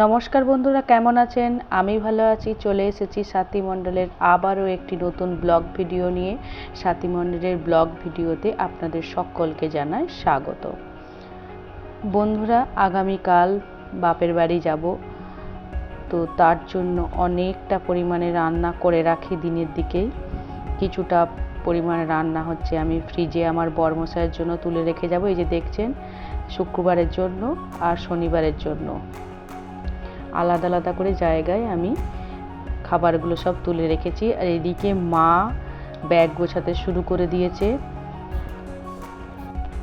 নমস্কার বন্ধুরা, কেমন আছেন? আমি ভালো আছি, চলে এসেছি সাথী মণ্ডলের আবারও একটি নতুন ব্লগ ভিডিও নিয়ে। সাথী মণ্ডলের ব্লগ ভিডিওতে আপনাদের সকলকে জানাই স্বাগত। বন্ধুরা, আগামীকাল বাপের বাড়ি যাব। তো তার জন্য অনেকটা পরিমাণে রান্না করে রাখি দিনের দিকেই। কিছুটা পরিমাণে রান্না হচ্ছে আমি ফ্রিজে আমার বরমশাইয়ের জন্য তুলে রেখে যাব। এই যে দেখছেন, শুক্রবারের জন্য আর শনিবারের জন্য। আলাদা আলাদা করে জায়গায় আমি খাবারগুলো সব তুলে রেখেছি। আর এদিকে মা ব্যাগ গোছাতে শুরু করে দিয়েছে।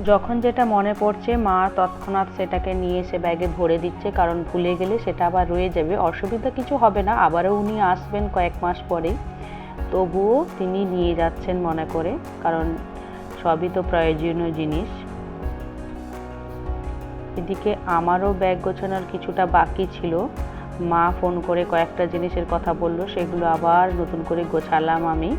যখন যেটা মনে পড়ছে, মা তৎক্ষণাৎ সেটাকে নিয়ে এসে ব্যাগে ভরে দিচ্ছে, কারণ ভুলে গেলে সেটা আবার রয়ে যাবে। অসুবিধা কিছু হবে না, আবারও উনি আসবেন কয়েক মাস পরে তবুও তিনি নিয়ে যাচ্ছেন মনে করে, কারণ সবই তো প্রয়োজনীয় জিনিস। এদিকে আমারও ব্যাগ গোছানোর কিছুটা বাকি ছিল। মা ফোন করে কয়েকটা জিনিসের কথা বলল, সেগুলো আবার নতুন করে গোছালাম আমি।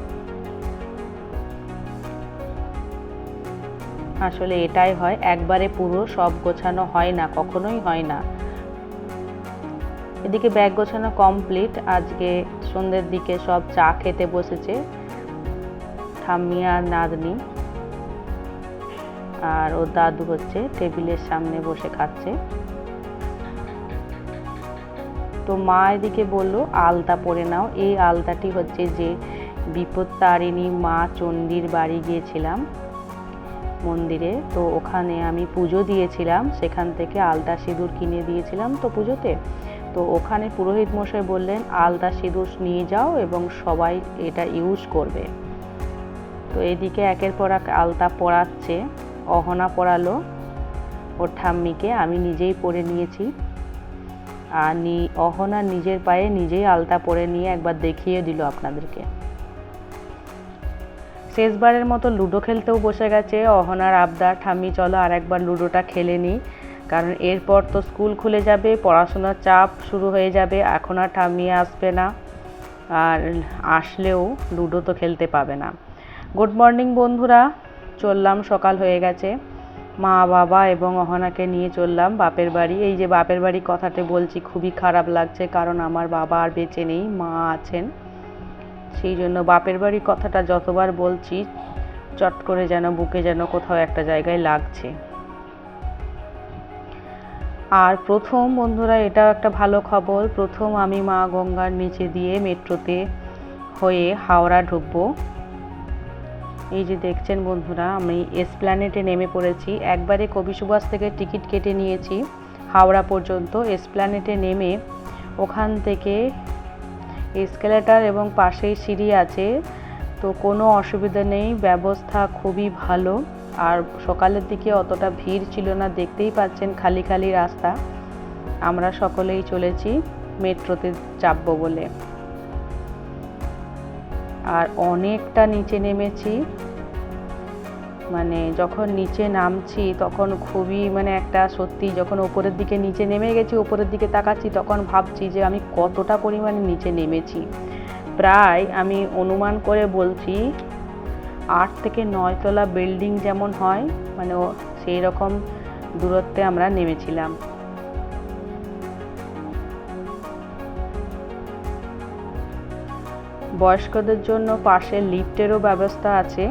আসলে এটাই হয়, একবারে পুরো সব গোছানো হয় না, কখনোই হয় না। এদিকে ব্যাগ গোছানো কমপ্লিট, আজকে সন্ধ্যের দিকে সব চা খেতে বসেছে আর নাতনি। আর ও দাদু হচ্ছে টেবিলের সামনে বসে খাচ্ছে। তো মা এদিকে বলল, আলতা পরে নাও। এই আলতাটি হচ্ছে যে বিপদ তারিণী মা চণ্ডীর বাড়ি গিয়েছিলাম মন্দিরে। তো ওখানে আমি পুজো দিয়েছিলাম, সেখান থেকে আলতা সিঁদুর কিনে দিয়েছিলাম তো পুজোতে। তো ওখানে পুরোহিত মশাই বললেন, আলতা সিঁদুর নিয়ে যাও এবং সবাই এটা ইউজ করবে। তো এদিকে একের পর এক আলতা পরাচ্ছে। অহনা পরালো ওর ঠাম্মিকে, আমি নিজেই পরে নিয়েছি। আর নি, অহনা নিজের পায়ে নিজেই আলতা পরে নিয়ে একবার দেখিয়ে দিল আপনাদেরকে। শেষবারের মতো লুডো খেলতেও বসে গেছে অহনার আবদার। ঠাম্মি, চলো আর একবার লুডোটা খেলে নিই। কারণ এরপর তো স্কুল খুলে যাবে, পড়াশোনার চাপ শুরু হয়ে যাবে। এখন আর ঠাম্মি আসবে না। আর আসলেও লুডো তো খেলতে পাবে না। গুড মর্নিং বন্ধুরা। চললাম, সকাল হয়ে গেছে। মা, বাবা এবং অহনাকে নিয়ে চললাম বাপের বাড়ি। এই যে বাপের বাড়ি কথাটা বলছি খুবই খারাপ লাগছে কারণ আমার বাবা আর বেঁচে নেই, মা আছেন। সেই জন্য বাপের বাড়ি কথাটা যতবার বলছি চট করে যেন বুকে যেন কোথাও একটা জায়গায় লাগছে। আর প্রথম বন্ধুরা এটাও একটা ভালো খবর, প্রথম আমি মা গঙ্গার নিচে দিয়ে মেট্রোতে হয়ে হাওড়া ঢুকবো। এই যে দেখছেন বন্ধুরা, আমি এসপ্ল্যানেটে নেমে পড়েছি। একবারে কবি সুভাষ থেকে টিকিট কেটে নিয়েছি, হাওড়া পর্যন্ত। এসপ্ল্যানেটে নেমে ওখান থেকে এসকেলেটার এবং পাশেই সিঁড়ি আছে। তো কোনো অসুবিধা নেই, ব্যবস্থা খুবই ভালো। আর সকালের দিকে অতটা ভিড় ছিল না, দেখতেই পাচ্ছেন খালি খালি রাস্তা। আমরা সকলেই চলেছি, মেট্রোতে চাপবো বলে। আর অনেকটা নিচে নেমেছি। মানে যখন নিচে নামছি, তখন খুবই মানে একটা সত্যি যখন ওপরের দিকে নিচে নেমে গেছি, ওপরের দিকে তাকাচ্ছি, তখন ভাবছি যে আমি কতটা পরিমাণে নিচে নেমেছি। প্রায় আমি অনুমান করে বলছি, আট থেকে নয়তলা বিল্ডিং যেমন হয় মানে সেই রকম দূরত্বে আমরা নেমেছিলাম। বয়স্কদের জন্য পাশে লিফটেরও ব্যবস্থা আছে।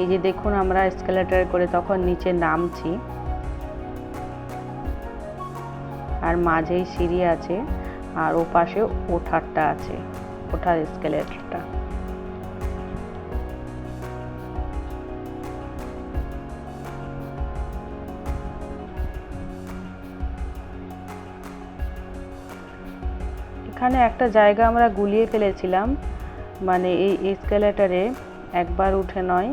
এই যে দেখুন আমরা স্কেলেটার করে তখন নিচে নামছি। আর মাঝেই সিঁড়ি আছে, আর ও পাশে ওঠারটা আছে, ওঠার এসকেলেটারটা এখানে একটা জায়গা আমরা গুলিয়ে ফেলেছিলাম। মানে এই এসকেলেটারে একবার উঠে নয়,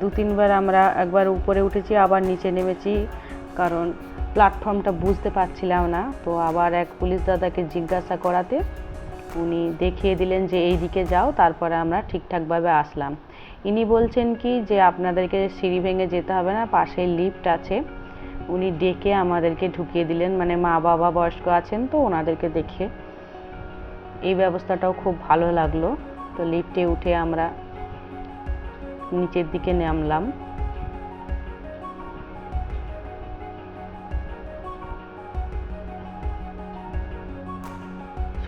দু তিনবার আমরা একবার উপরে উঠেছি, আবার নিচে নেমেছি। কারণ প্ল্যাটফর্মটা বুঝতে পারছিলাম না। তো আবার এক পুলিশ দাদাকে জিজ্ঞাসা করাতে উনি দেখিয়ে দিলেন যে এই দিকে যাও, তারপরে আমরা ঠিকঠাকভাবে আসলাম। ইনি বলছেন কি যে আপনাদেরকে সিঁড়ি ভেঙে যেতে হবে না, পাশে লিফট আছে। উনি ডেকে আমাদেরকে ঢুকিয়ে দিলেন। মানে মা বাবা বয়স্ক আছেন তো, ওনাদেরকে দেখে এই ব্যবস্থাটাও খুব ভালো লাগল। তো লিফটে উঠে আমরা নিচের দিকে নামলাম।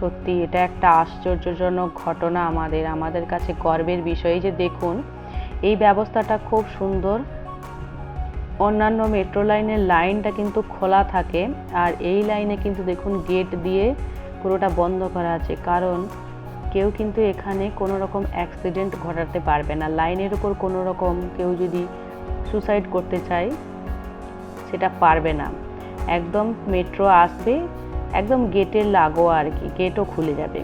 সত্যি এটা একটা আশ্চর্যজনক ঘটনা আমাদের আমাদের কাছে গর্বের বিষয়। যে দেখুন, এই ব্যবস্থাটা খুব সুন্দর। অন্যান্য মেট্রো লাইনের লাইনটা কিন্তু খোলা থাকে। আর এই লাইনে কিন্তু দেখুন গেট দিয়ে পুরোটা বন্ধ করা আছে, কারণ কেউ কিন্তু এখানে কোনো রকম অ্যাক্সিডেন্ট ঘটাতে পারবে না। লাইনের উপর কোনো রকম কেউ যদি সুসাইড করতে চায়, সেটা পারবে না। একদম মেট্রো আসবে, একদম গেটের লাগোয়া আর কি গেটও খুলে যাবে।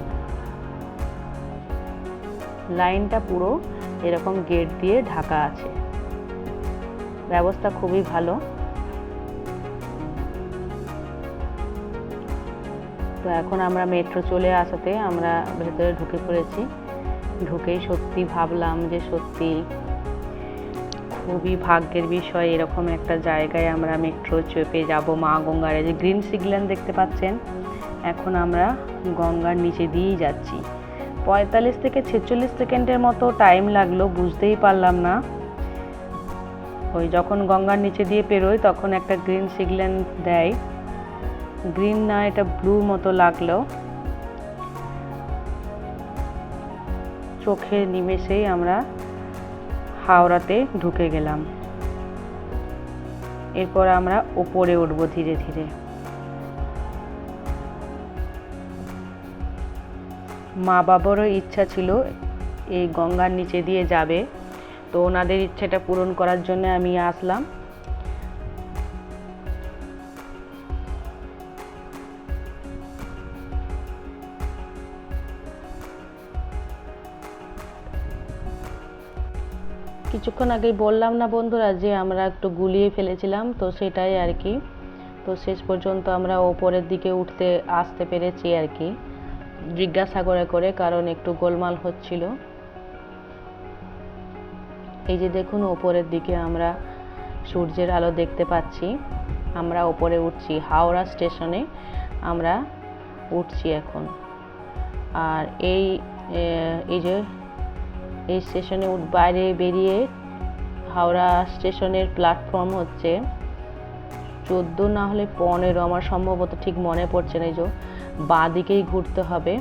লাইনটা পুরো এরকম গেট দিয়ে ঢাকা আছে। ব্যবস্থা খুবই ভালো। তো এখন আমরা মেট্রো চলে আসাতে আমরা ভেতরে ঢুকে পড়েছি। ঢুকেই সত্যি ভাবলাম যে সত্যি খুবই ভাগ্যের বিষয় এরকম একটা জায়গায় আমরা মেট্রো চেপে যাব মা গঙ্গার। যে গ্রিন সিগন্যাল দেখতে পাচ্ছেন, এখন আমরা গঙ্গার নিচে দিয়েই যাচ্ছি। পঁয়তাল্লিশ থেকে ছেচল্লিশ সেকেন্ডের মতো টাইম লাগল, বুঝতেই পারলাম না। ওই যখন গঙ্গার নিচে দিয়ে পেরোয় তখন একটা গ্রিন সিগন্যাল দেয়। গ্রিন না, এটা ব্লু মতো লাগল। চোখের নিমেষেই আমরা হাওড়াতে ঢুকে গেলাম। এরপর আমরা ওপরে উঠব ধীরে ধীরে। মা বাবারও ইচ্ছা ছিল এই গঙ্গার নিচে দিয়ে যাবে। তো ওনাদের ইচ্ছেটা পূরণ করার জন্য আমি আসলাম। কিছুক্ষণ আগে বললাম না বন্ধুরা যে আমরা একটু গুলিয়ে ফেলেছিলাম, তো সেটাই আর কি। তো শেষ পর্যন্ত আমরা ওপরের দিকে উঠতে, আসতে পেরেছি আর কি। জিজ্ঞাসা করে করে কারণ একটু গোলমাল হচ্ছিল। এই যে দেখুন, ওপরের দিকে আমরা সূর্যের আলো দেখতে পাচ্ছি। আমরা ওপরে উঠছি, হাওড়া স্টেশনে আমরা উঠছি এখন। আর এই এই যে এই স্টেশনে উঠ বাইরে বেরিয়ে হাওড়া স্টেশনের প্ল্যাটফর্ম হচ্ছে। চোদ্দ না হলে পনেরো, আমার সম্ভবত ঠিক মনে পড়ছে না এই যে বাঁ দিকেই ঘুরতে হবে।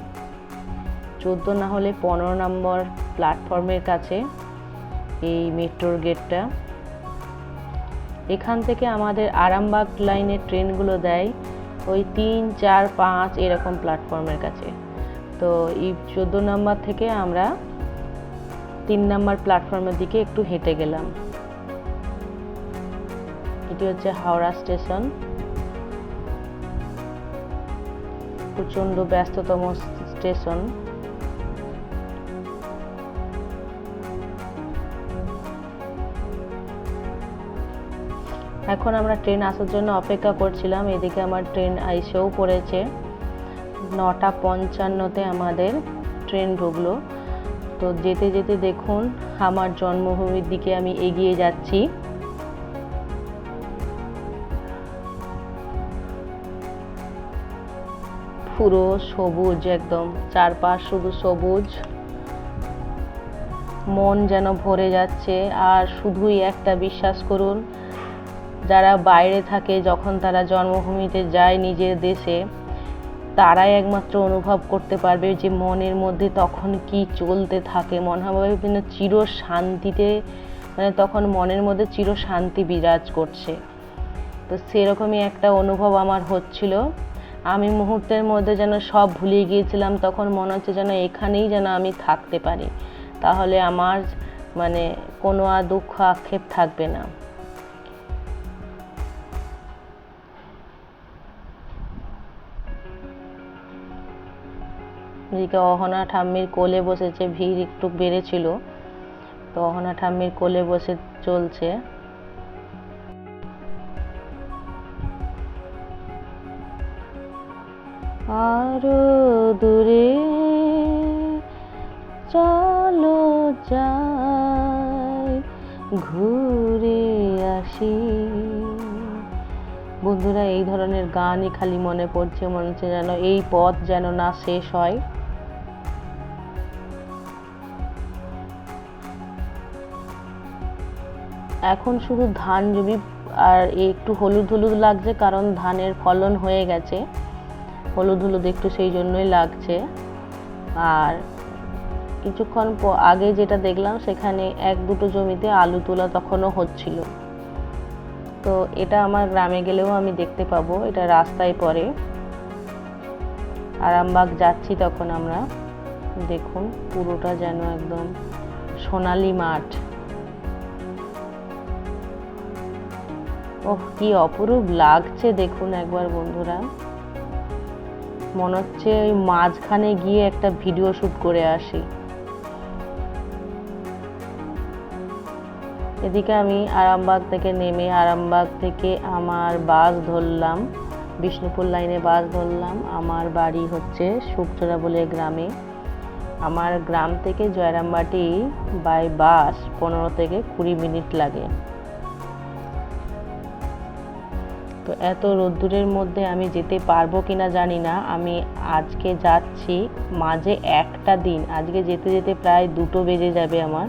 চোদ্দ না হলে পনেরো নম্বর প্ল্যাটফর্মের কাছে এই মেট্রোর গেটটা এখান থেকে আমাদের আরামবাগ লাইনের ট্রেনগুলো দেয় ওই তিন, চার, পাঁচ এরকম প্ল্যাটফর্মের কাছে। তো এই চোদ্দ নম্বর থেকে আমরা তিন নম্বর প্ল্যাটফর্মের দিকে একটু হেঁটে গেলাম। এটি হচ্ছে হাওড়া স্টেশন। প্রচণ্ড ব্যস্ততম স্টেশন। এখন আমরা ট্রেন আসার জন্য অপেক্ষা করছিলাম। এদিকে আমার ট্রেন আইসেও পড়েছে। নটা পঞ্চান্নতে আমাদের ট্রেন ঢুকলো। তো যেতে যেতে দেখুন, আমার জন্মভূমির দিকে আমি এগিয়ে যাচ্ছি। পুরো সবুজ একদম, চারপাশ শুধু সবুজ। মন যেন ভরে যাচ্ছে, আর শুধুই একটা বিশ্বাস করুন, যারা বাইরে থাকে যখন তারা জন্মভূমিতে যায় নিজের দেশে তারাই একমাত্র অনুভব করতে পারবে যে মনের মধ্যে তখন কি চলতে থাকে। মনে হবে যেন চির শান্তিতে মানে তখন মনের মধ্যে চির শান্তি বিরাজ করছে। তো সেরকমই একটা অনুভব আমার হচ্ছিল। আমি মুহূর্তের মধ্যে যেন সব ভুলিয়ে গিয়েছিলাম, তখন মনে হচ্ছে যেন এখানেই যেন আমি থাকতে পারি। তাহলে আমার মানে কোনো আর দুঃখ আক্ষেপ থাকবে না। এদিকে অহনা ঠাম্মির কোলে বসেছে, ভিড় একটু বেড়েছিল। তো অহনা ঠাম্মির কোলে বসে চলছে। আরও দূরে চলো যাই, ঘুরে আসি। বন্ধুরা, এই ধরনের গানই খালি মনে পড়ছে, মনে হচ্ছে যেন এই পথ যেন না শেষ হয়। এখন শুধু ধান জমি আর একটু হলুদ হলুদ লাগছে, কারণ ধানের ফলন হয়ে গেছে। হলুদ হলুদ একটু সেই জন্যই লাগছে। আর কিছুক্ষণ আগে যেটা দেখলাম, সেখানে এক দুটো জমিতে আলু তোলা তখনও হচ্ছিল। তো এটা আমার গ্রামে গেলেও আমি দেখতে পাবো, এটা রাস্তায় পড়ে। আরামবাগ যাচ্ছি তখন আমরা। দেখুন, পুরোটা যেন একদম সোনালি মাঠ। ওহ, কি অপরূপ লাগছে দেখুন একবার বন্ধুরা। মনে হচ্ছে ওই মাঝখানে গিয়ে একটা ভিডিও শুট করে আসি। এদিকে আমি আরামবাগ থেকে নেমে আরামবাগ থেকে আমার বাস ধরলাম, বিষ্ণুপুর লাইনে বাস ধরলাম। আমার বাড়ি হচ্ছে শুকচোরা বলে গ্রামে। আমার গ্রাম থেকে জয়রামবাটি বাই বাস পনেরো থেকে কুড়ি মিনিট লাগে। তো এত রোদ্দুরের মধ্যে আমি যেতে পারব কিনা জানি না। আমি আজকে যাচ্ছি মাঝে একটা দিন। আজকে যেতে যেতে প্রায় দুটো বেজে যাবে আমার।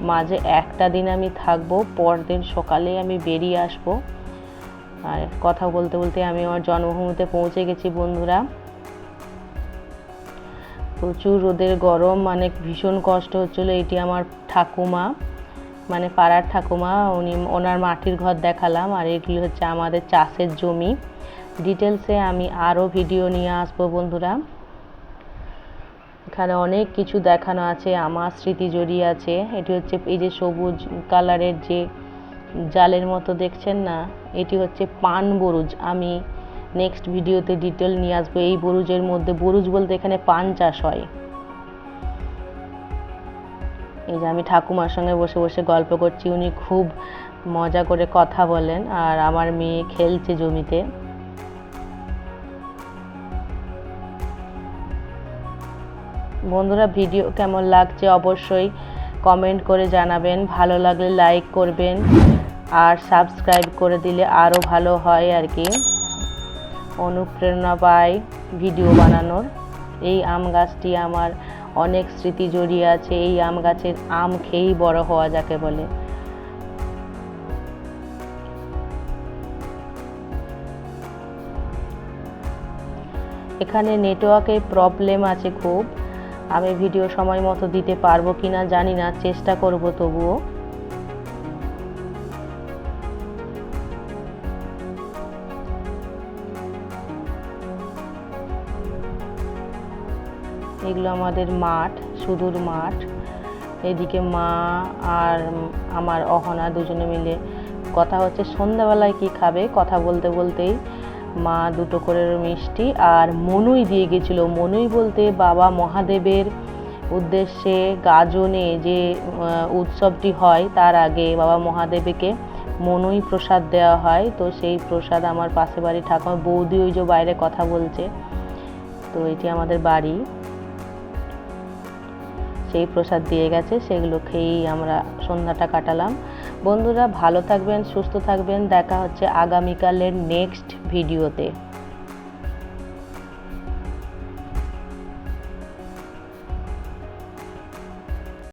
মাঝে একটা দিন আমি থাকব, পরদিন সকালে আমি বেরিয়ে আসব। আর কথা বলতে বলতে আমি আমার জন্মভূমিতে পৌঁছে গেছি বন্ধুরা। প্রচুর রোদের গরম মানে ভীষণ কষ্ট হচ্ছিল। এটি আমার ঠাকুমা। মানে পাড়ার ঠাকুমা, উনি ওনার মাটির ঘর দেখালাম আর এগুলি হচ্ছে আমাদের চাষের জমি। ডিটেলসে আমি আরও ভিডিও নিয়ে আসব বন্ধুরা। এখানে অনেক কিছু দেখানো আছে, আমার স্মৃতি জড়িয়ে আছে। এটি হচ্ছে এই যে সবুজ কালারের যে জালের মতো দেখছেন না, এটি হচ্ছে পান বরুজ। আমি নেক্সট ভিডিওতে ডিটেল নিয়ে আসব। এই বরুজের মধ্যে, বরুজ বলতে এখানে পান চাষ হয়। এই যে আমি ঠাকুমার সঙ্গে বসে বসে গল্প করছি, উনি খুব মজা করে কথা বলেন আর আমার মেয়ে খেলছে জমিতে। বন্ধুরা, ভিডিও কেমন লাগছে অবশ্যই কমেন্ট করে জানাবেন, ভালো লাগলে লাইক করবেন আর সাবস্ক্রাইব করে দিলে আরও ভালো হয় আর কি। অনুপ্রেরণা পাই ভিডিও বানানোর। এই আম গাছটি আমার অনেক স্মৃতি জড়িয়ে আছে, এই আম গাছের আম খেয়েই বড় হওয়া যাকে বলে। এখানে নেটওয়ার্কের প্রবলেম আছে খুব। আমি ভিডিও সময় মতো দিতে পারব কি না জানি না, চেষ্টা করব তবুও। এগুলো আমাদের মাঠ, সুদূর মাঠ। এদিকে মা আর আমার অহনা দুজনে মিলে কথা হচ্ছে সন্ধ্যাবেলায় কি খাবে, কথা বলতে বলতেই মা দুটো করে মিষ্টি আর মনুই দিয়ে গেছিল। মনুই বলতে বাবা মহাদেবের উদ্দেশ্যে গাজনে যে উৎসবটি হয় তার আগে বাবা মহাদেবকে মনুই প্রসাদ দেওয়া হয়। তো সেই প্রসাদ আমার পাশে বাড়ি ঠাকুমা বৌদি ওই যে বাইরে কথা বলছে। তো এটি আমাদের বাড়ি। সেই প্রসাদ দিয়ে গেছে সেগুলো খেয়েই আমরা সন্ধ্যাটা কাটালাম। বন্ধুরা ভালো থাকবেন, সুস্থ থাকবেন। দেখা হচ্ছে আগামীকালের নেক্সট ভিডিওতে